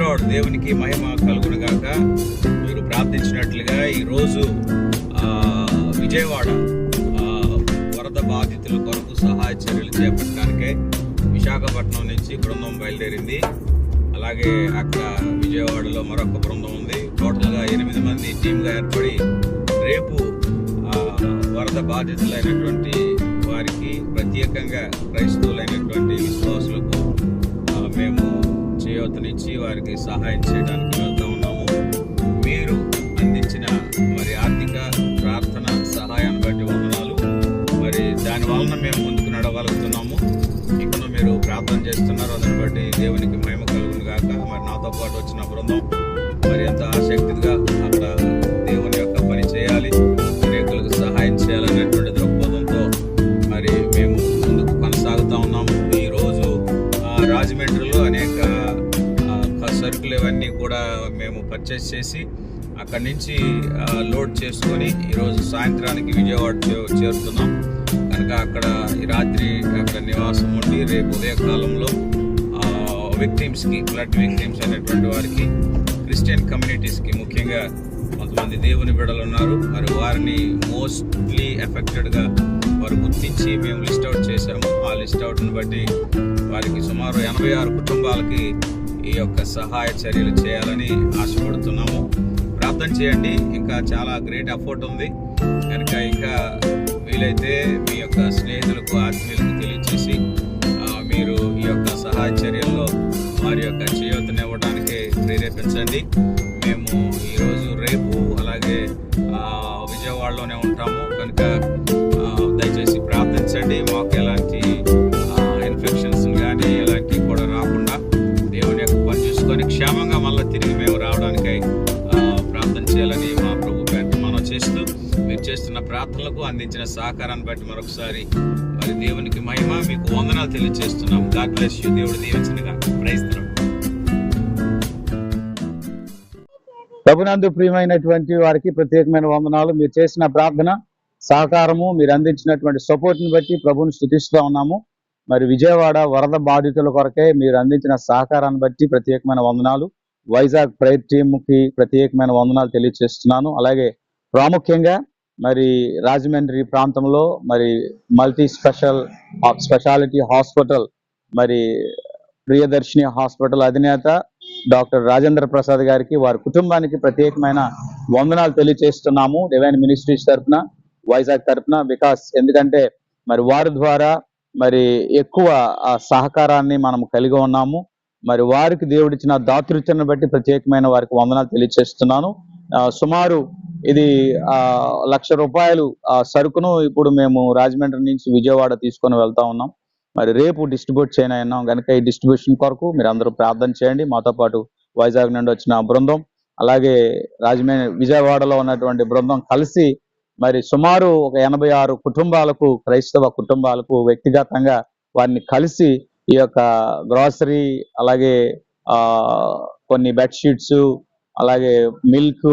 Lord దేవునికి మహిమ కలుగునుగాక. మీరు ప్రార్థించినట్లుగా ఈరోజు విజయవాడ వరద బాధితుల కొరకు సహాయ చర్యలు చేపట్టడానికే విశాఖపట్నం నుంచి బృందం బయలుదేరింది. అలాగే అక్కడ విజయవాడలో మరొక బృందం ఉంది. టోటల్గా ఎనిమిది మంది టీమ్గా ఏర్పడి రేపు వరద బాధితులైనటువంటి వారికి ప్రత్యేకంగా క్రైస్తవులైనటువంటి విశ్వాసులకు మేము చేయూతనిచ్చి వారికి సహాయం చేయడానికి వెళ్తూ ఉన్నాము. మీరు అందించిన మరి ఆర్థిక ప్రార్థన సహాయాన్ని బట్టి వందనాలు. మరి దాని వలన మేము ముందుకు నడవగలుగుతున్నాము. ఇక్కడ మీరు ప్రార్థన చేస్తున్నారు. దాన్ని బట్టి దేవునికి మహిమ కలుగును గాక. మరి నాతో పాటు వచ్చిన బృందం మరి ఎంత ఆసక్తిగా పర్చేస్ చేసి అక్కడి నుంచి లోడ్ చేసుకొని ఈరోజు సాయంత్రానికి విజయవాడ చేరుతున్నాం. కనుక అక్కడ ఈ రాత్రి అక్కడ నివాసం ఉండి రేపు ఉదయకాలంలో విక్టిమ్స్కి బ్లడ్ విక్టిమ్స్ అనేటువంటి వారికి క్రిస్టియన్ కమ్యూనిటీస్కి ముఖ్యంగా కొంతమంది దేవుని బిడ్డలు ఉన్నారు. మరి వారిని మోస్ట్లీ ఎఫెక్టెడ్గా వారు గుర్తించి మేము లిస్ట్ అవుట్ చేశాము. ఆ లిస్ట్ అవుట్ని బట్టి వారికి సుమారు ఎనభై ఆరు కుటుంబాలకి ఈ యొక్క సహాయ చర్యలు చేయాలని ఆశపడుతున్నాము. ప్రార్థన చేయండి. ఇంకా చాలా గ్రేట్ ఎఫర్ట్ ఉంది. కనుక ఇంకా వీలైతే మీ యొక్క స్నేహితులకు ఆత్మీయులకు తెలియచేసి మీరు ఈ యొక్క సహాయ చర్యల్లో వారి యొక్క చేయూతని ఇవ్వడానికి ప్రేరేపించండి. మేము ఈరోజు రేపు అలాగే విజయవాడలోనే ఉంటాము. కనుక దయచేసి ప్రార్థించండి. మాకు ఎలాంటి చేస్తున్న ప్రార్థనలకు అందించిన సహకారాన్ని బట్టి మరొకసారి మరి దేవునికి మహిమ మీకు వందనాలు తెలియజేస్తున్నాం గాడ్ బ్లెస్ యూ దేవుడు దీవించినగా ప్రయత్నం ప్రభునందు ప్రియమైనటువంటి వారికి ప్రత్యేకమైన వందనాలు. మీరు చేసిన ప్రార్థన సహకారము మీరు అందించినటువంటి సపోర్ట్ని బట్టి ప్రభుని స్థుతిస్తూ ఉన్నాము. మరి విజయవాడ వరద బాధితుల కొరకే మీరు అందించిన సహకారాన్ని బట్టి ప్రత్యేకమైన వందనాలు. వైజాగ్ ప్రైర్ టీంకి ప్రత్యేకమైన వందనాలు తెలియజేస్తున్నాను అలాగే ప్రాముఖ్యంగా మరి రాజమండ్రి ప్రాంతంలో మరి మల్టీ స్పెషల్ స్పెషాలిటీ హాస్పిటల్ మరి ప్రియదర్శిని హాస్పిటల్ అధినేత డాక్టర్ రాజేంద్ర ప్రసాద్ గారికి వారి కుటుంబానికి ప్రత్యేకమైన వందనాలు తెలియజేస్తున్నాము డివైన్ మినిస్ట్రీస్ తరఫున వైజాగ్ తరఫున బికాస్ ఎందుకంటే మరి వారి ద్వారా మరి ఎక్కువ ఆ సహకారాన్ని మనం కలిగి ఉన్నాము. మరి వారికి దేవుడిచ్చిన దాతృత్యాన్ని బట్టి ప్రత్యేకమైన వారికి వందనాలు తెలియజేస్తున్నాను సుమారు ఇది లక్ష రూపాయలు ఆ సరుకును ఇప్పుడు మేము రాజమండ్రి నుంచి విజయవాడ తీసుకొని వెళ్తా ఉన్నాం. మరి రేపు డిస్ట్రిబ్యూట్ చేయనన్నాం కనుక ఈ డిస్ట్రిబ్యూషన్ కొరకు మీరు అందరూ ప్రార్థన చేయండి. మాతో పాటు వైజాగ్ నుండి వచ్చిన బృందం అలాగే రాజమండ్రి విజయవాడలో ఉన్నటువంటి బృందం కలిసి మరి సుమారు ఒక ఎనభై ఆరు కుటుంబాలకు క్రైస్తవ కుటుంబాలకు వ్యక్తిగతంగా వారిని కలిసి ఈ యొక్క గ్రాసరీ అలాగే కొన్ని బెడ్షీట్స్ అలాగే మిల్క్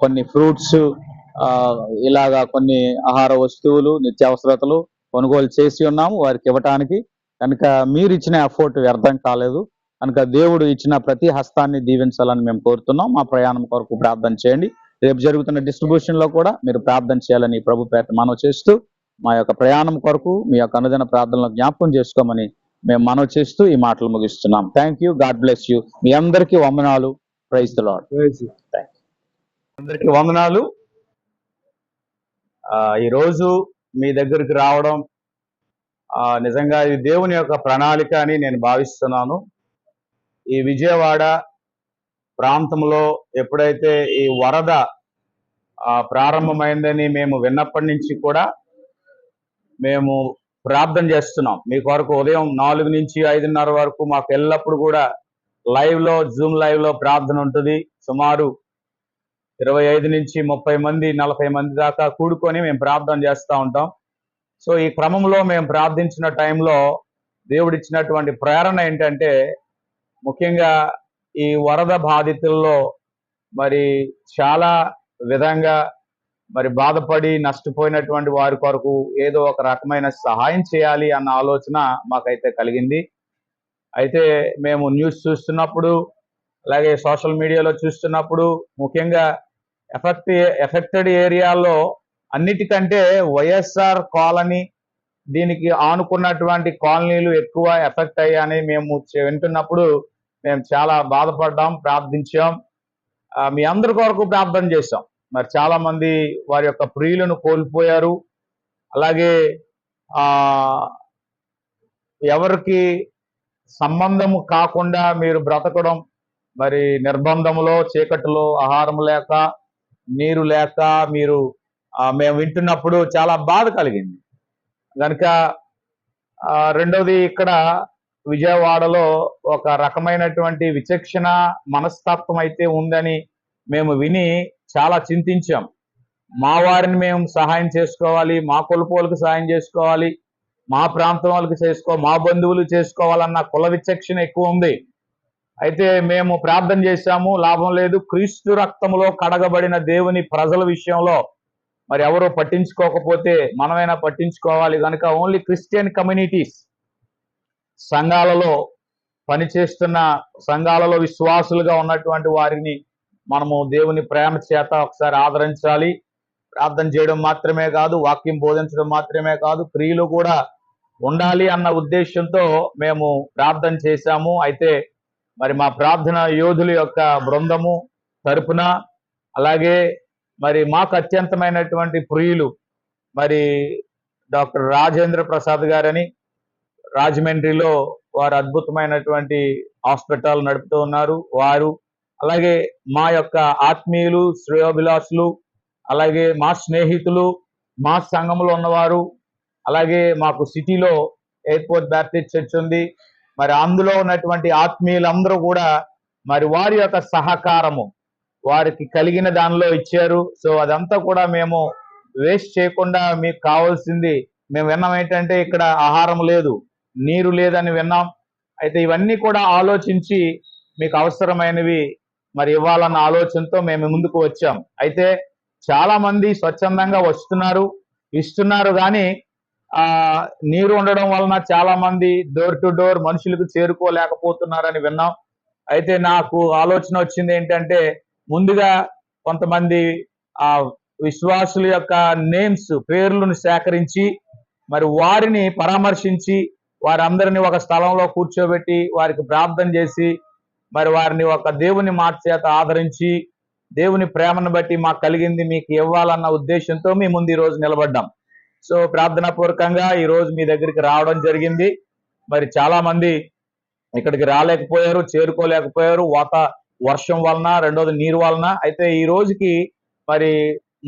కొన్ని ఫ్రూట్స్ ఇలాగా కొన్ని ఆహార వస్తువులు నిత్యావసరతలు కొనుగోలు చేసి ఉన్నాము. వారికి ఇవ్వటానికి కనుక మీరు ఇచ్చిన ఎఫోర్ట్ వ్యర్థం కాలేదు. కనుక దేవుడు ఇచ్చిన ప్రతి హస్తాన్ని దీవించాలని మేము కోరుతున్నాం. మా ప్రయాణం కొరకు ప్రార్థన చేయండి. రేపు జరుగుతున్న డిస్ట్రిబ్యూషన్లో కూడా మీరు ప్రార్థన చేయాలని ప్రభు పేట మనవి చేస్తూ మా యొక్క ప్రయాణం కొరకు మీ యొక్క అనుదిన ప్రార్థనలో జ్ఞాపకం చేసుకోమని మేము మనవి చేస్తూ ఈ మాటలు ముగిస్తున్నాం. Thank you God bless you మీ అందరికీ వందనాలు. ప్రైజ్ ద లాడ్ అందరికీ వందనాలు. ఈరోజు మీ దగ్గరికి రావడం నిజంగా ఇది దేవుని యొక్క ప్రణాళిక అని నేను భావిస్తున్నాను. ఈ విజయవాడ ప్రాంతంలో ఎప్పుడైతే ఈ వరద ప్రారంభమైందని మేము విన్నప్పటి నుంచి కూడా మేము ప్రార్థన చేస్తున్నాం. మీ కొరకు ఉదయం నాలుగు నుంచి ఐదున్నర వరకు మాకు ఎల్లప్పుడు కూడా లైవ్లో జూమ్ లైవ్లో ప్రార్థన ఉంటుంది. సుమారు ఇరవై ఐదు నుంచి ముప్పై మంది నలభై మంది దాకా కూడుకొని మేము ప్రార్థన చేస్తూ ఉంటాం. సో ఈ క్రమంలో మేము ప్రార్థించిన టైంలో దేవుడిచ్చినటువంటి ప్రేరణ ఏంటంటే ముఖ్యంగా ఈ వరద బాధితుల్లో మరి చాలా విధంగా మరి బాధపడి నష్టపోయినటువంటి వారి కొరకు ఏదో ఒక రకమైన సహాయం చేయాలి అన్న ఆలోచన మాకైతే కలిగింది. అయితే మేము న్యూస్ చూస్తున్నప్పుడు అలాగే సోషల్ మీడియాలో చూస్తున్నప్పుడు ముఖ్యంగా ఎఫెక్ట్ ఎఫెక్టెడ్ ఏరియాలో అన్నిటికంటే వైఎస్ఆర్ కాలనీ దీనికి ఆనుకున్నటువంటి కాలనీలు ఎక్కువ ఎఫెక్ట్ అయ్యాయని మేము వింటున్నప్పుడు మేము చాలా బాధపడ్డాం ప్రార్థించాం. మీ అందరి కొరకు ప్రార్థన చేశాం. మరి చాలామంది వారి యొక్క ప్రియులను కోల్పోయారు. అలాగే ఎవరికి సంబంధము కాకుండా మీరు బ్రతకడం మరి నిర్బంధములో చీకటిలో ఆహారం లేక నీరు లేక మీరు మేము వింటున్నప్పుడు చాలా బాధ కలిగింది. కనుక రెండవది ఇక్కడ విజయవాడలో ఒక రకమైనటువంటి విచక్షణ మనస్తత్వం అయితే ఉందని మేము విని చాలా చింతించాం. మా వారిని మేము సహాయం చేసుకోవాలి మా కొలుపోలకు సహాయం చేసుకోవాలి మా ప్రాంతం వాళ్ళకి చేసుకో మా బంధువులు చేసుకోవాలన్న కుల విచక్షణ ఎక్కువ ఉంది. అయితే మేము ప్రార్థన చేశాము లాభం లేదు. క్రీస్తు రక్తంలో కడగబడిన దేవుని ప్రజల విషయంలో మరి ఎవరో పట్టించుకోకపోతే మనమైనా పట్టించుకోవాలి. కనుక ఓన్లీ క్రిస్టియన్ కమ్యూనిటీస్ సంఘాలలో పనిచేస్తున్న సంఘాలలో విశ్వాసులుగా ఉన్నటువంటి వారిని మనము దేవుని ప్రేమ చేత ఒకసారి ఆదరించాలి. ప్రార్థన చేయడం మాత్రమే కాదు వాక్యం బోధించడం మాత్రమే కాదు. క్రియలు కూడా ఉండాలి అన్న ఉద్దేశంతో మేము ప్రార్థన చేశాము. అయితే మరి మా ప్రార్థన యోధుల యొక్క బృందము తరపున అలాగే మరి మాకు అత్యంతమైనటువంటి ప్రియులు మరి డాక్టర్ రాజేంద్ర ప్రసాద్ గారని రాజమండ్రిలో వారు అద్భుతమైనటువంటి హాస్పిటల్ నడుపుతూ ఉన్నారు. వారు అలాగే మా యొక్క ఆత్మీయులు శ్రేయోభిలాషులు అలాగే మా స్నేహితులు మా సంఘంలో ఉన్నవారు అలాగే మాకు సిటీలో ఎయిర్పోర్ట్ బ్యాప్టిస్ట్ చర్చ్ ఉంది. మరి అందులో ఉన్నటువంటి ఆత్మీయులందరూ కూడా మరి వారి యొక్క సహకారము వారికి కలిగిన దానిలో ఇచ్చారు. సో అదంతా కూడా మేము వేస్ట్ చేయకుండా మీకు కావాల్సింది మేము విన్నాం ఏంటంటే ఇక్కడ ఆహారం లేదు నీరు లేదని విన్నాం. అయితే ఇవన్నీ కూడా ఆలోచించి మీకు అవసరమైనవి మరి ఇవ్వాలన్న ఆలోచనతో మేము ముందుకు వచ్చాం. అయితే చాలా మంది స్వచ్ఛందంగా వస్తున్నారు ఇస్తున్నారు కానీ ఆ నీరు ఉండడం వలన చాలా మంది డోర్ టు డోర్ మనుషులకు చేరుకోలేకపోతున్నారని విన్నాం. అయితే నాకు ఆలోచన వచ్చింది ఏంటంటే ముందుగా కొంతమంది ఆ విశ్వాసుల యొక్క నేమ్స్ పేర్లను సేకరించి మరి వారిని పరామర్శించి వారందరినీ ఒక స్థలంలో కూర్చోబెట్టి వారికి ప్రార్థన చేసి మరి వారిని ఒక దేవుని మాట చేత ఆదరించి దేవుని ప్రేమను బట్టి మాకు కలిగింది మీకు ఇవ్వాలన్న ఉద్దేశంతో మీ ముందు ఈ రోజు నిలబడ్డాం. సో ప్రార్థనా పూర్వకంగా ఈ రోజు మీ దగ్గరికి రావడం జరిగింది. మరి చాలా మంది ఇక్కడికి రాలేకపోయారు చేరుకోలేకపోయారు. వాత వర్షం వలన రెండోది నీరు వలన. అయితే ఈ రోజుకి మరి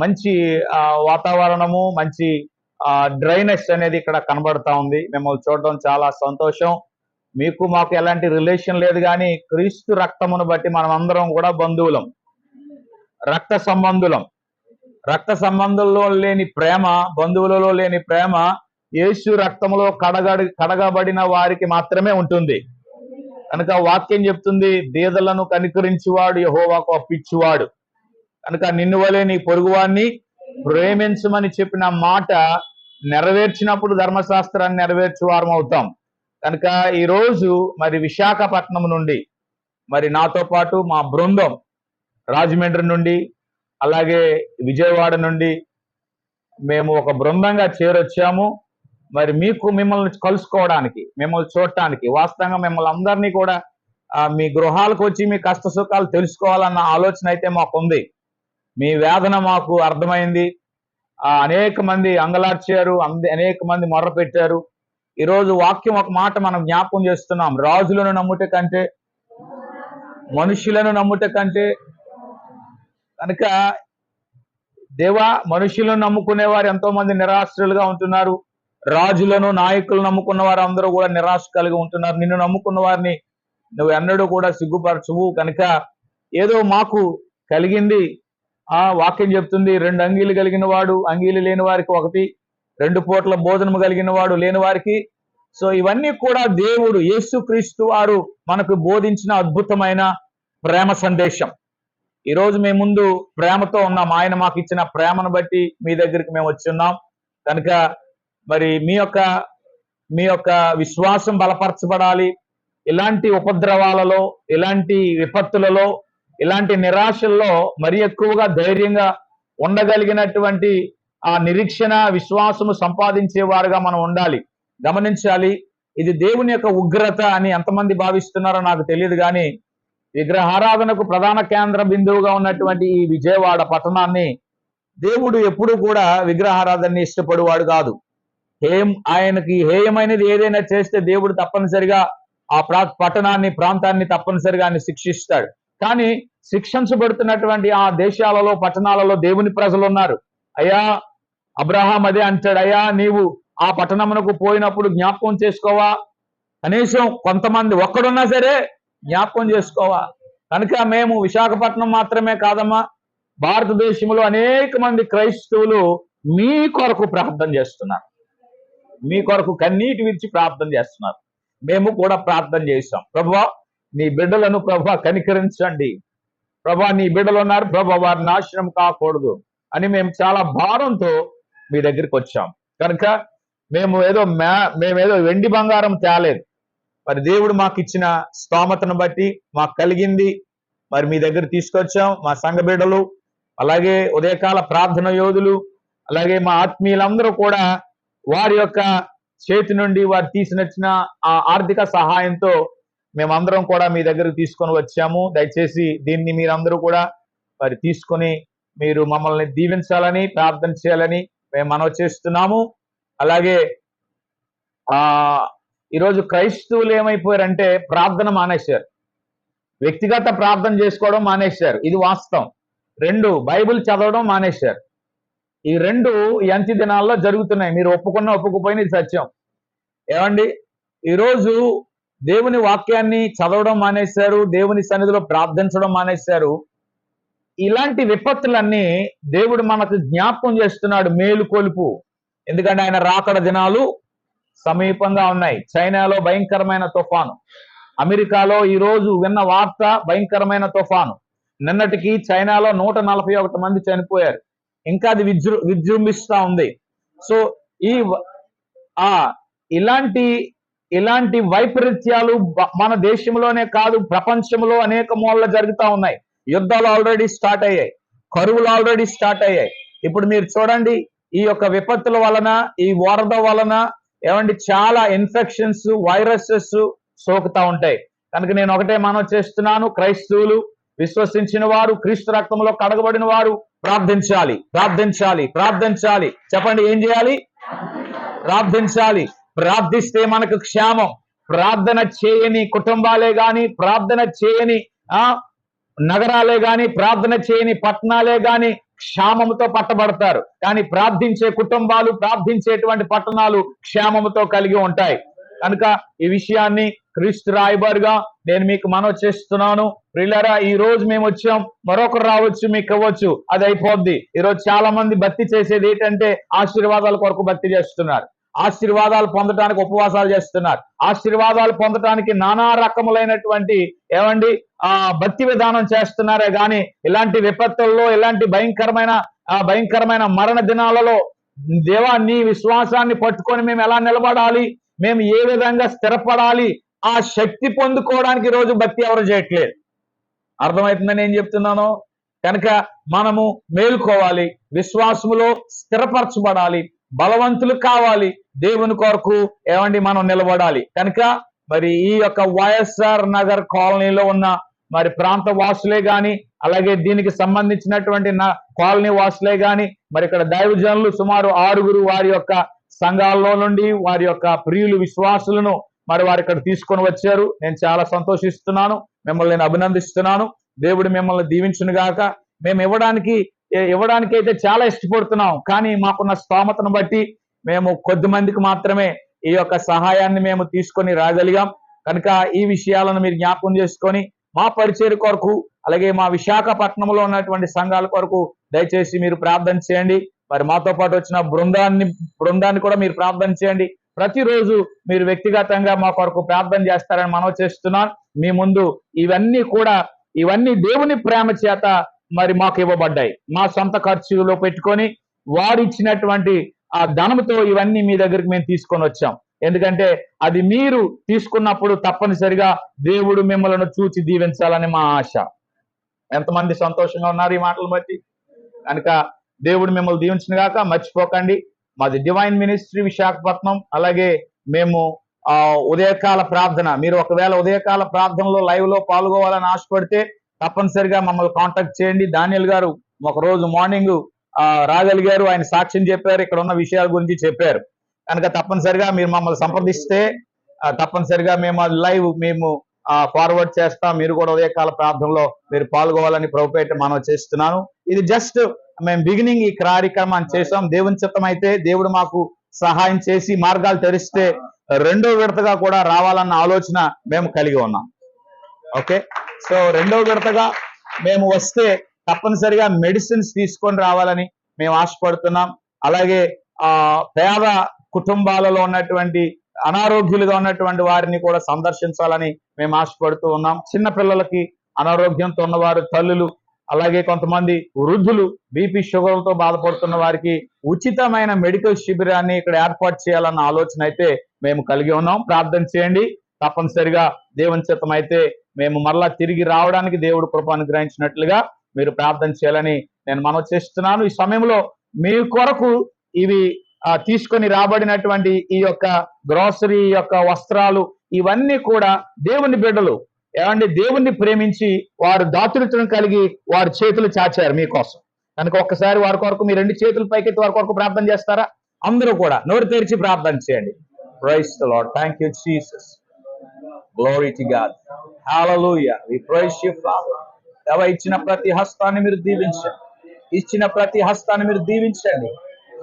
మంచి వాతావరణము మంచి డ్రైనెస్ అనేది ఇక్కడ కనబడతా ఉంది. మిమ్మల్ని చూడడం చాలా సంతోషం. మీకు మాకు ఎలాంటి రిలేషన్ లేదు కానీ క్రీస్తు రక్తమును బట్టి మనం అందరం కూడా బంధువులం. రక్త సంబంధులం. రక్త సంబంధంలో లేని ప్రేమ బంధువులలో లేని ప్రేమ యేసు రక్తంలో కడగడి కడగబడిన వారికి మాత్రమే ఉంటుంది. కనుక వాక్యం చెప్తుంది బీదలను కనికరించువాడు యహోవాకు అప్పించువాడు కనుక నిన్ను వలే నీ పొరుగువాన్ని ప్రేమించమని చెప్పిన మాట నెరవేర్చినప్పుడు ధర్మశాస్త్రాన్ని నెరవేర్చేవారం అవుతాం. కనుక ఈరోజు మరి విశాఖపట్నం నుండి మరి నాతో పాటు మా బృందం రాజమండ్రి నుండి అలాగే విజయవాడ నుండి మేము ఒక బృందంగా చేరొచ్చాము. మరి మీకు మిమ్మల్ని కలుసుకోవడానికి మిమ్మల్ని చూడటానికి వాస్తవంగా మిమ్మల్ని అందరినీ కూడా మీ గృహాలకు వచ్చి మీ కష్ట సుఖాలు తెలుసుకోవాలన్న ఆలోచన అయితే మాకుంది. మీ వేదన మాకు అర్థమైంది. అనేక మంది అంగలార్చారు అంద- అనేక మంది మొర్ర పెట్టారు ఈరోజు వాక్యం ఒక మాట మనం జ్ఞాపకం చేస్తున్నాం. రాజులను నమ్ముట కంటే మనుషులను నమ్ముట కంటే కనుక దేవా మనుషులను నమ్ముకునే వారు ఎంతో మంది నిరాశ్రులుగా ఉంటున్నారు. రాజులను నాయకులు నమ్ముకున్న వారు అందరూ కూడా నిరాశ కలిగి ఉంటున్నారు. నిన్ను నమ్ముకున్న వారిని నువ్వు ఎన్నడూ కూడా సిగ్గుపరచువు. కనుక ఏదో మాకు కలిగింది. ఆ వాక్యం చెప్తుంది రెండు అంగీలు కలిగిన వాడు అంగీలు లేని వారికి ఒకటి రెండు పూట్ల భోజనము కలిగిన వాడు లేని వారికి. సో ఇవన్నీ కూడా దేవుడు యేసుక్రీస్తు వారు మనకు బోధించిన అద్భుతమైన ప్రేమ సందేశం. ఈ రోజు మేము ముందు ప్రేమతో ఉన్నాం. ఆయన మాకు ఇచ్చిన ప్రేమను బట్టి మీ దగ్గరికి మేము వచ్చి ఉన్నాం. కనుక మరి మీ యొక్క మీ యొక్క విశ్వాసం బలపరచబడాలి. ఇలాంటి ఉపద్రవాలలో ఇలాంటి విపత్తులలో ఇలాంటి నిరాశల్లో మరి ఎక్కువగా ధైర్యంగా ఉండగలిగినటువంటి ఆ నిరీక్షణ విశ్వాసము సంపాదించేవారుగా మనం ఉండాలి. గమనించాలి. ఇది దేవుని యొక్క ఉగ్రత అని ఎంతమంది భావిస్తున్నారో నాకు తెలియదు కానీ విగ్రహారాధనకు ప్రధాన కేంద్ర బిందువుగా ఉన్నటువంటి ఈ విజయవాడ పట్టణాన్ని దేవుడు ఎప్పుడు కూడా విగ్రహారాధనని ఇష్టపడేవాడు కాదు. హేయం ఆయనకి హేయమైనది ఏదైనా చేస్తే దేవుడు తప్పనిసరిగా ఆ ప్రా పట్టణాన్ని ప్రాంతాన్ని తప్పనిసరిగా ఆయన శిక్షిస్తాడు. కానీ శిక్షించబడుతున్నటువంటి ఆ దేశాలలో పట్టణాలలో దేవుని ప్రజలు ఉన్నారు. అయ్యా అబ్రహాం అదే అంటాడు అయ్యా నీవు ఆ పట్టణమునకు పోయినప్పుడు జ్ఞాపకం చేసుకోవా? కనీసం కొంతమంది ఒక్కడున్నా సరే జ్ఞాపకం చేసుకోవా? కనుక మేము విశాఖపట్నం మాత్రమే కాదమ్మా భారతదేశంలో అనేక మంది క్రైస్తవులు మీ కొరకు ప్రార్థన చేస్తున్నారు. మీ కొరకు కన్నీటి విరిచి ప్రార్థన చేస్తున్నారు. మేము కూడా ప్రార్థన చేస్తాం ప్రభా నీ బిడ్డలను ప్రభా కనికరించండి. ప్రభా నీ బిడ్డలు ఉన్నారు. ప్రభా వారి నాశనం కాకూడదు అని మేము చాలా భారంతో మీ దగ్గరికి వచ్చాం. కనుక మేము ఏదో మే మేమేదో వెండి బంగారం తేలేదు. మరి దేవుడు మాకు ఇచ్చిన స్తోమతను బట్టి మాకు కలిగింది. మరి మీ దగ్గర తీసుకొచ్చాం మా సంఘ బిడ్డలు అలాగే ఉదయకాల ప్రార్థన యోధులు అలాగే మా ఆత్మీయులందరూ కూడా వారి యొక్క చేతి నుండి వారు తీసినచ్చిన ఆ ఆర్థిక సహాయంతో మేమందరం కూడా మీ దగ్గరకు తీసుకొని వచ్చాము. దయచేసి దీన్ని మీరందరూ కూడా మరి తీసుకొని మీరు మమ్మల్ని దీవించాలని ప్రార్థన చేయాలని మేము మనవి చేస్తున్నాము. అలాగే ఆ ఈరోజు క్రైస్తవులు ఏమైపోయారంటే ప్రార్థన మానేశారు. వ్యక్తిగత ప్రార్థన చేసుకోవడం మానేశారు. ఇది వాస్తవం. రెండు బైబిల్ చదవడం మానేశారు. ఈ రెండు ఈ అంత్య దినాల్లో జరుగుతున్నాయి. మీరు ఒప్పుకున్న ఒప్పుకుపోయినా ఇది సత్యం. ఏమండి? ఈరోజు దేవుని వాక్యాన్ని చదవడం మానేశారు దేవుని సన్నిధిలో ప్రార్థించడం మానేశారు. ఇలాంటి విపత్తులన్నీ దేవుడు మనకు జ్ఞాపకం చేస్తున్నాడు. మేలు కొలుపు. ఎందుకంటే ఆయన రాకడ దినాలు సమీపంగా ఉన్నాయి. చైనాలో భయంకరమైన తుఫాను. అమెరికాలో ఈ రోజు విన్న వార్త భయంకరమైన తుఫాను. నిన్నటికి చైనాలో నూట నలభై ఒకటి మంది చనిపోయారు. ఇంకా అది విజృ విజృంభిస్తా ఉంది. సో ఈ ఆ ఇలాంటి ఇలాంటి వైపరీత్యాలు మన దేశంలోనే కాదు ప్రపంచంలో అనేక మూలలు జరుగుతూ ఉన్నాయి. యుద్ధాలు ఆల్రెడీ స్టార్ట్ అయ్యాయి. కరువులు ఆల్రెడీ స్టార్ట్ అయ్యాయి. ఇప్పుడు మీరు చూడండి ఈ యొక్క విపత్తుల వలన ఈ వరద వలన ఏమండి? చాలా ఇన్ఫెక్షన్స్ వైరసెస్ సోకుతా ఉంటాయి. కనుక నేను ఒకటే మనం చేస్తున్నాను. క్రైస్తవులు విశ్వసించిన వారు క్రీస్తు రక్తంలో కడగబడిన వారు ప్రార్థించాలి. ప్రార్థించాలి. ప్రార్థించాలి. చెప్పండి ఏం చేయాలి? ప్రార్థించాలి. ప్రార్థిస్తే మనకు క్షేమం. ప్రార్థన చేయని కుటుంబాలే గాని ప్రార్థన చేయని ఆ నగరాలే గాని ప్రార్థన చేయని పట్టణాలే గాని క్షేమముతో పట్టబడతారు. కానీ ప్రార్థించే కుటుంబాలు ప్రార్థించేటువంటి పట్టణాలు క్షేమముతో కలిగి ఉంటాయి. కనుక ఈ విషయాన్ని క్రీస్తు రాయబారుగా నేను మీకు మనవి చేస్తున్నాను. ప్రిల్లరా ఈ రోజు మేము వచ్చాం. మరొకరు రావచ్చు మీకు ఇవ్వచ్చు. అది అయిపోద్ది. ఈరోజు చాలా మంది భర్తీ చేసేది ఏంటంటే ఆశీర్వాదాల కొరకు భర్తీ చేస్తున్నారు. ఆశీర్వాదాలు పొందడానికి ఉపవాసాలు చేస్తున్నారు. ఆశీర్వాదాలు పొందడానికి నానా రకములైనటువంటి ఏమండి? ఆ భక్తి విధానం చేస్తున్నారే గాని ఇలాంటి విపత్తుల్లో ఇలాంటి భయంకరమైన ఆ భయంకరమైన మరణ దినాలలో దేవా నీ విశ్వాసాన్ని పట్టుకొని మేము ఎలా నిలబడాలి? మేము ఏ విధంగా స్థిరపడాలి? ఆ శక్తి పొందుకోవడానికి రోజు భక్తి ఎవరు చేయట్లేదు. అర్థమవుతుందని ఏం చెప్తున్నాను? కనుక మనము మేలుకోవాలి విశ్వాసములో స్థిరపరచబడాలి బలవంతులు కావాలి దేవుని కొరకు ఏమండి మనం నిలబడాలి. కనుక మరి ఈ యొక్క వైఎస్ఆర్ నగర్ కాలనీలో ఉన్న మరి ప్రాంత వాసులే గాని అలాగే దీనికి సంబంధించినటువంటి నా కాలనీ వాసులే గాని మరి ఇక్కడ దైవజనులు సుమారు ఆరుగురు వారి యొక్క సంఘాల్లో నుండి వారి యొక్క ప్రియులు విశ్వాసులను మరి వారు ఇక్కడ తీసుకొని వచ్చారు. నేను చాలా సంతోషిస్తున్నాను. మిమ్మల్ని నేను అభినందిస్తున్నాను. దేవుడు మిమ్మల్ని దీవించును గాక. మేము ఇవ్వడానికి ఇవ్వడానికి అయితే చాలా ఇష్టపడుతున్నాం కానీ మాకున్న స్తోమతను బట్టి మేము కొద్ది మందికి మాత్రమే ఈ యొక్క సహాయాన్ని మేము తీసుకొని రాగలిగాం. కనుక ఈ విషయాలను మీరు జ్ఞాపకం చేసుకొని మా పరిచయం కొరకు అలాగే మా విశాఖపట్నంలో ఉన్నటువంటి సంఘాల కొరకు దయచేసి మీరు ప్రార్థన చేయండి. మరి మాతో పాటు వచ్చిన బృందాన్ని బృందాన్ని కూడా మీరు ప్రార్థన చేయండి. ప్రతిరోజు మీరు వ్యక్తిగతంగా మా కొరకు ప్రార్థన చేస్తారని మనవి చేస్తున్నాను మీ ముందు ఇవన్నీ కూడా ఇవన్నీ దేవుని ప్రేమ చేత మరి మాకు ఇవ్వబడ్డాయి. మా సొంత ఖర్చులో పెట్టుకొని వారు ఇచ్చినటువంటి ఆ ధనంతో ఇవన్నీ మీ దగ్గరికి మేము తీసుకొని వచ్చాం. ఎందుకంటే అది మీరు తీసుకున్నప్పుడు తప్పనిసరిగా దేవుడు మిమ్మల్ని చూచి దీవించాలని మా ఆశ. ఎంతమంది సంతోషంగా ఉన్నారు ఈ మాటలు బట్టి కనుక దేవుడు మిమ్మల్ని దీవించిన గాక మర్చిపోకండి. మాది డివైన్ మినిస్ట్రీ విశాఖపట్నం. అలాగే మేము ఉదయకాల ప్రార్థన. మీరు ఒకవేళ ఉదయకాల ప్రార్థనలో లైవ్లో పాల్గొవాలని ఆశపడితే తప్పనిసరిగా మమ్మల్ని కాంటాక్ట్ చేయండి. దానియల్ గారు ఒక రోజు మార్నింగ్ రాగలిగారు. ఆయన సాక్ష్యం చెప్పారు. ఇక్కడ ఉన్న విషయాల గురించి చెప్పారు. కనుక తప్పనిసరిగా మీరు మమ్మల్ని సంప్రదిస్తే తప్పనిసరిగా మేము లైవ్ మేము ఫార్వర్డ్ చేస్తాం మీరు కూడా ఉదయకాల ప్రార్థనలో మీరు పాల్గొవాలని ప్రభుపేట మనం చేస్తున్నాను. ఇది జస్ట్ మేము బిగినింగ్ ఈ కార్యక్రమాన్ని చేసాం దేవుని చిత్తం అయితే దేవుడు మాకు సహాయం చేసి మార్గాలు తెరిస్తే రెండో విడతగా కూడా రావాలన్న ఆలోచన మేము కలిగి ఉన్నాం. ఓకే? సో రెండో విడతగా మేము వస్తే తప్పనిసరిగా మెడిసిన్స్ తీసుకొని రావాలని మేము ఆశపడుతున్నాం. అలాగే ఆ పేద కుటుంబాలలో ఉన్నటువంటి అనారోగ్యులుగా ఉన్నటువంటి వారిని కూడా సందర్శించాలని మేము ఆశపడుతూ ఉన్నాం. చిన్న పిల్లలకి అనారోగ్యంతో ఉన్నవారు తల్లులు అలాగే కొంతమంది వృద్ధులు బీపీ షుగర్లతో బాధపడుతున్న వారికి ఉచితమైన మెడికల్ శిబిరాన్ని ఇక్కడ ఏర్పాటు చేయాలన్న ఆలోచన అయితే మేము కలిగి ఉన్నాం. ప్రార్థన చేయండి. తప్పనిసరిగా దేవుని చిత్తం అయితే మేము మరలా తిరిగి రావడానికి దేవుడు కృప అనుగ్రహించినట్లుగా మీరు ప్రార్థన చేయాలని నేను మనవి చేస్తున్నాను. ఈ సమయంలో మీ కొరకు ఇవి తీసుకొని రాబడినటువంటి ఈ యొక్క గ్రోసరీ యొక్క వస్త్రాలు ఇవన్నీ కూడా దేవుని బిడ్డలు. ఏమండి? దేవుణ్ణి ప్రేమించి వారు దాతృత్వం కలిగి వారి చేతులు చాచారు మీకోసం. కనుక ఒక్కసారి వారి కొరకు మీ రెండు చేతులు పైకెత్తి వారి కొరకు ప్రార్థన చేస్తారా? అందరూ కూడా నోరు తెరిచి ప్రార్థన చేయండి. Praise the thank you Jesus glory to God hallelujah we praise you father ఇచ్చిన ప్రతి హస్తాన్ని మీరు దీవించండి. ఇచ్చిన ప్రతి హస్తాన్ని మీరు దీవించండి.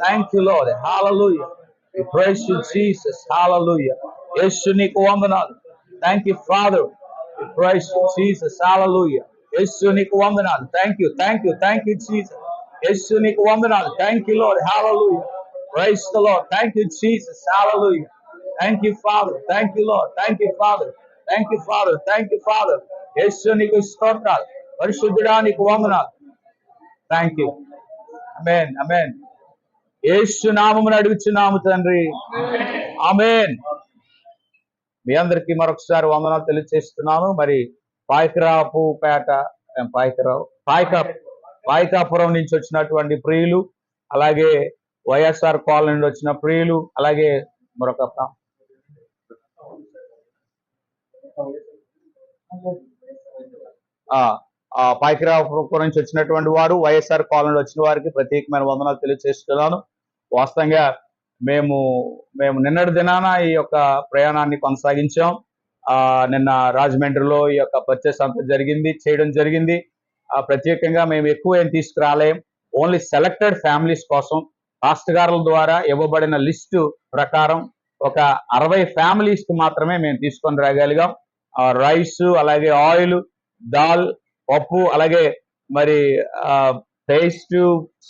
thank you Lord hallelujah we praise you Jesus hallelujah Yesu నీకు వందనాలు thank you Father we praise you Jesus hallelujah Yesu నీకు వందనాలు thank you thank you thank you Jesus Yesu నీకు వందనాలు thank you Lord hallelujah praise the Lord thank you Jesus hallelujah thank you Father thank you Lord thank you Father thank you Father thank you Father Yesu నీకు స్తోత్రాలు పరిశుద్ధుడా నీకు వందనాలు thank you అమేన్ అమేన్ యేసు నామమును అడుగుచున్నాము తండ్రి. ఆమెన్. మీ అందరికి మరొకసారి వందనాలు తెలియజేస్తున్నాను మరి పాయకరాపు పేట పాయకరావు? పాయకా పాయకాపురం నుంచి వచ్చినటువంటి ప్రియులు అలాగే వైఎస్ఆర్ కాలనీ నుండి వచ్చిన ప్రియులు అలాగే మరొక ఆ పాయకరాపురం నుంచి వచ్చినటువంటి వారు వైఎస్ఆర్ కాలనీలో వచ్చిన వారికి ప్రత్యేకమైన వందనాలు తెలియజేస్తున్నాను వాస్తవంగా మేము మేము నిన్నటి దినాన ఈ యొక్క ప్రయాణాన్ని కొనసాగించాం. ఆ నిన్న రాజమండ్రిలో ఈ యొక్క పర్చేస్ అంతా జరిగింది చేయడం జరిగింది. ఆ ప్రత్యేకంగా మేము ఎక్కువ ఏం తీసుకురాలేం. ఓన్లీ సెలెక్టెడ్ ఫ్యామిలీస్ కోసం రాష్ట్రగారుల ద్వారా ఇవ్వబడిన లిస్టు ప్రకారం ఒక అరవై ఫ్యామిలీస్కి మాత్రమే మేము తీసుకొని రాగలిగాం. రైస్ అలాగే ఆయిల్ దాల్ పప్పు అలాగే మరి పేస్ట్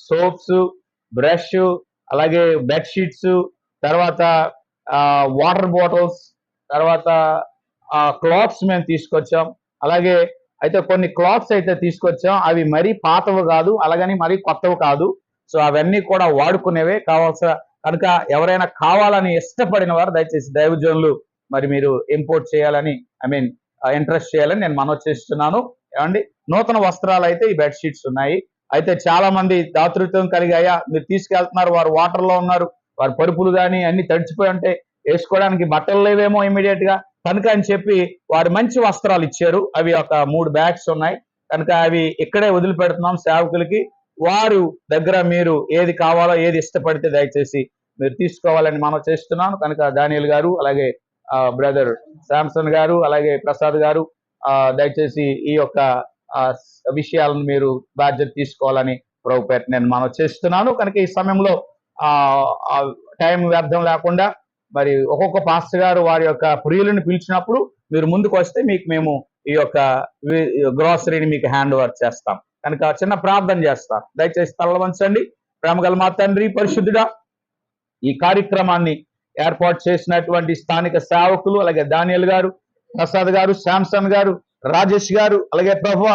సోప్స్ బ్రష్ అలాగే బెడ్షీట్స్ తర్వాత వాటర్ బాటిల్స్ తర్వాత క్లాత్స్ మేము తీసుకొచ్చాం. అలాగే అయితే కొన్ని క్లాత్స్ అయితే తీసుకొచ్చాం. అవి మరీ పాతవి కాదు అలాగని మరీ కొత్తవి కాదు. సో అవన్నీ కూడా వాడుకునేవే. కావాల్సిన కనుక ఎవరైనా కావాలని ఇష్టపడిన వారు దయచేసి దైవజనులు మరి మీరు ఇంపోర్ట్ చేయాలని ఐ మీన్ ఇంట్రెస్ట్ చేయాలని నేను మనవి చేస్తున్నాను. ఏమండి? నూతన వస్త్రాలు అయితే ఈ బెడ్షీట్స్ ఉన్నాయి. అయితే చాలా మంది దాతృత్వం కలిగాయా మీరు తీసుకెళ్తున్నారు వారు వాటర్లో ఉన్నారు వారి పరుపులు కానీ అన్ని తడిచిపోయి అంటే వేసుకోవడానికి బట్టలు లేవేమో ఇమీడియట్గా. కనుక అని చెప్పి వారు మంచి వస్త్రాలు ఇచ్చారు. అవి ఒక మూడు బ్యాగ్స్ ఉన్నాయి. కనుక అవి ఇక్కడే వదిలిపెడుతున్నాం సేవకులకి. వారు దగ్గర మీరు ఏది కావాలో ఏది ఇష్టపడితే దయచేసి మీరు తీసుకోవాలని మనం చేస్తున్నాను కనుక దానియల్ గారు అలాగే బ్రదర్ శాంసన్ గారు అలాగే ప్రసాద్ గారు దయచేసి ఈ యొక్క విషయాలను మీరు బాధ్యత తీసుకోవాలని ప్రభుపేట నేను మనం చేస్తున్నాను. కనుక ఈ సమయంలో టైం వ్యర్థం లేకుండా మరి ఒక్కొక్క పాస్టర్ గారు వారి యొక్క ప్రియులను పిలిచినప్పుడు మీరు ముందుకు వస్తే మీకు మేము ఈ యొక్క గ్రాసరీని మీకు హ్యాండ్ ఓవర్ చేస్తాం. కనుక చిన్న ప్రార్థన చేస్తాం. దయచేసి తలవంచండి ప్రేమగల మా తండ్రి పరిశుద్ధుడా ఈ కార్యక్రమాన్ని ఏర్పాటు చేసినటువంటి స్థానిక సేవకులు అలాగే దానియల్ గారు ప్రసాద్ గారు శాంసన్ గారు రాజేష్ గారు అలాగే ప్రభు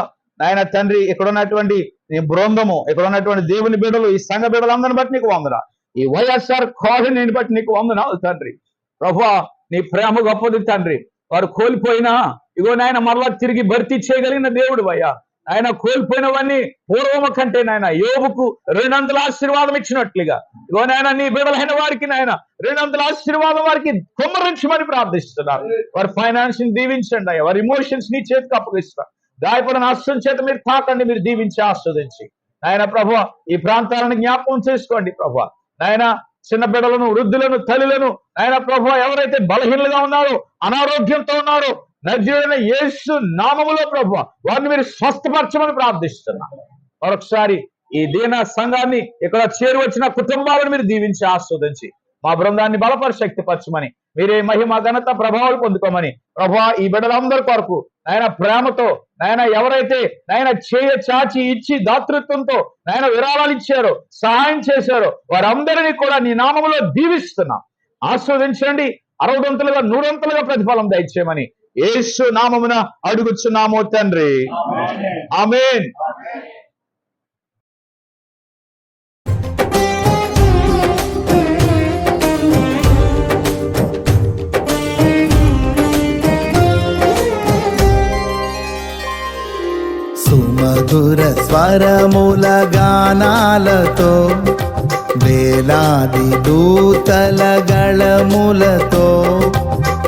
నాయన తండ్రి ఇక్కడ ఉన్నటువంటి ఈ బృందము ఇక్కడ ఉన్నటువంటి దేవుని బిడ్డలు ఈ సంఘ బిడ్డలందరిని బట్టి నీకు వందన. ఈ వైఎస్ఆర్ కాలనీని బట్టి నీకు వందనాలు తండ్రి. ప్రభా నీ ప్రేమ గొప్పది తండ్రి. వారు కోల్పోయినా ఇగో నాయన మరలా తిరిగి భర్తీ చేయగలిగిన దేవుడు అయ్యా ఆయన కోల్పోయినవన్నీ పూర్వము కంటే నాయన యోగుకు రెండంతల ఆశీర్వాదం ఇచ్చినట్లుగా. ఇగో నాయన నీ బిడలైన వారికి నాయన రెండంతల ఆశీర్వాదం వారికి కుమ్మరించమని ప్రార్థిస్తున్నారు. వారి ఫైనాన్స్ని దీవించండి అయ్యా. వారి ఇమోషన్స్ నీ చేతికి అప్పగిస్తారు గాయపడిన అస్సం చేత మీరు తాకండి మీరు దీవించి ఆస్వాదించి. నాయన ప్రభు ఈ ప్రాంతాలను జ్ఞాపకం చేసుకోండి ప్రభు. నాయన చిన్న బిడ్డలను వృద్ధులను తల్లులను ఆయన ప్రభు ఎవరైతే బలహీనలుగా ఉన్నారో అనారోగ్యంతో ఉన్నారో నజరుడైన యేసు నామములో ప్రభు వారిని మీరు స్వస్థపరచమని ప్రార్థిస్తున్నా. మరొకసారి ఈ దీన సంఘాన్ని ఇక్కడ చేరువచ్చిన కుటుంబాలను మీరు దీవించి ఆస్వాదించి మా బృందాన్ని బలపరి శక్తిపరచమని మీరే మహిమ ఘనత ప్రభావాలు పొందుకోమని ప్రభా ఈ బిడ్డలందరి కొరకు నాయన ప్రేమతో నాయన ఎవరైతే నాయన చేయ చాచి ఇచ్చి దాతృత్వంతో నాయన విరాళాలు ఇచ్చారో సహాయం చేశారో వారందరినీ కూడా నీ నామములో దీవిస్తున్నా. ఆస్వాదించండి. అరవదంతులుగా నూరంతులుగా ప్రతిఫలం దయచేయమని యేసు నామమున అడుగుచున్నాము తండ్రి. ఆమేన్. సుమధుర స్వరముల గానాలతో వేలాది దూతల గళములతో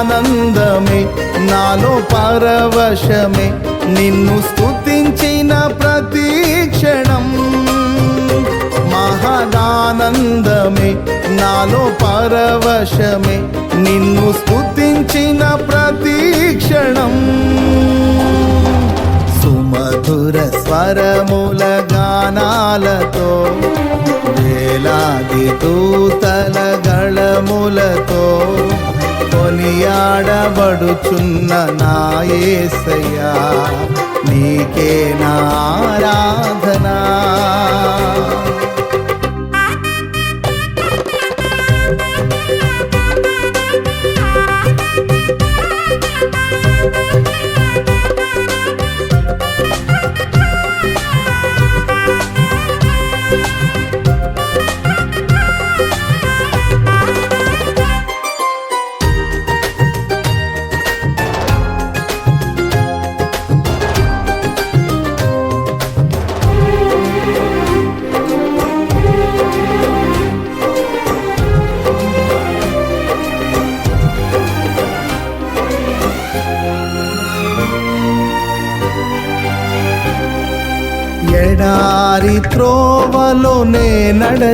ఆనందమే నాలో పరవశమే నిన్ను స్థుతించిన ప్రతి క్షణం. మహదానందమే నాలో పరవశమే నిన్ను స్థుతించిన ప్రతి క్షణం. సుమధుర స్వరముల గానాలతో వేలాది దూతల గళములతో కొనియాడబడుచున్న నా ఏసయ్యా నీకే నారాధనా ఎడారి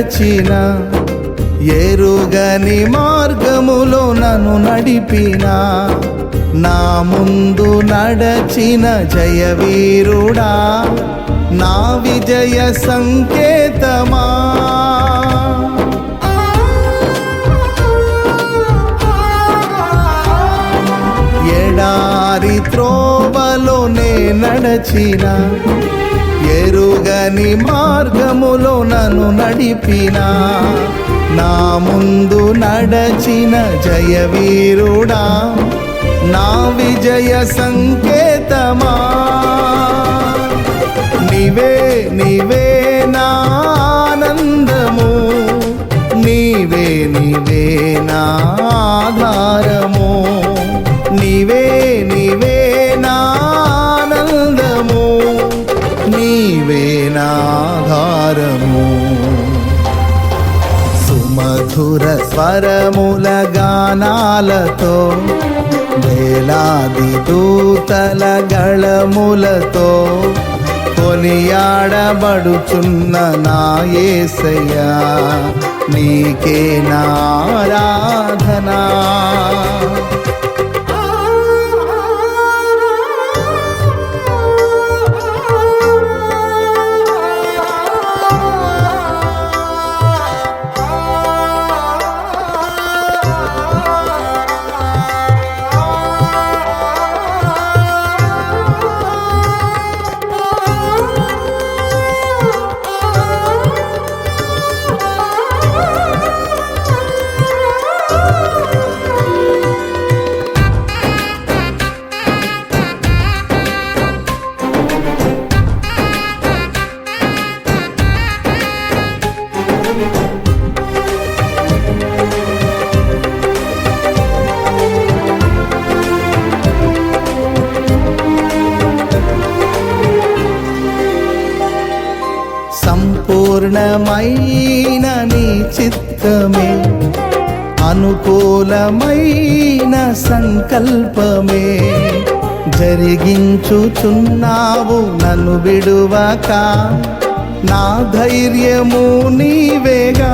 నడచిన ఎరుగని మార్గములో నన్ను నడిపిన నా ముందు నడచిన జయవీరుడా నా విజయ సంకేతమా? ఎడారి త్రోవలోనే నడచిన ఎరుగని మార్గములో నన్ను నడిపిన. నా ముందు నడచిన జయవీరుడా నా విజయ సంకేతమా. నీవే నీవే నా ఆనందము నీవే నీవే నా ఆధారము. నీవే నీవే మధుర స్వరముల గానాలతో వేలాది దూతల గళములతో కొనియాడబడుచున్న నా నాయసయ్యా నీకే నారాధనా అనుకూలమైన సంకల్పమే జరిగించుచున్నావు నన్ను విడువక. నా ధైర్యము నీవేగా.